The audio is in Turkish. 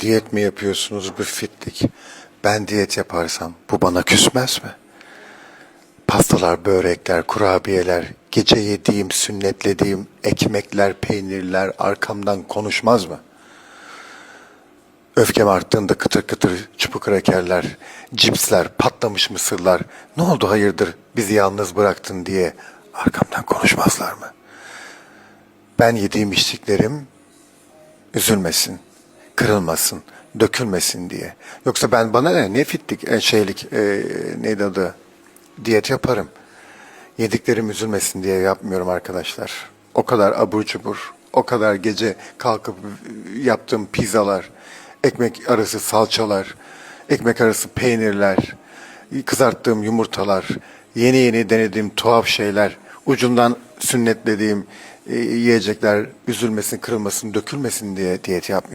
Diyet mi yapıyorsunuz bu fitlik? Ben diyet yaparsam bu bana küsmez mi? Pastalar, börekler, kurabiyeler, gece yediğim, sünnetlediğim ekmekler, peynirler arkamdan konuşmaz mı? Öfkem arttığında kıtır kıtır çubuk krakerler, cipsler, patlamış mısırlar. Ne oldu hayırdır bizi yalnız bıraktın diye arkamdan konuşmazlar mı? Ben yediğim içtiklerim üzülmesin, kırılmasın, dökülmesin diye. Yoksa ben bana ne, ne fitlik, e, şeylik, e, neydi adı, diyet yaparım. Yediklerim üzülmesin diye yapmıyorum arkadaşlar. O kadar abur cubur, o kadar gece kalkıp yaptığım pizzalar, ekmek arası salçalar, ekmek arası peynirler, kızarttığım yumurtalar, yeni yeni denediğim tuhaf şeyler, ucundan sünnetlediğim e, yiyecekler üzülmesin, kırılmasın, dökülmesin diye diyet yapmıyorum.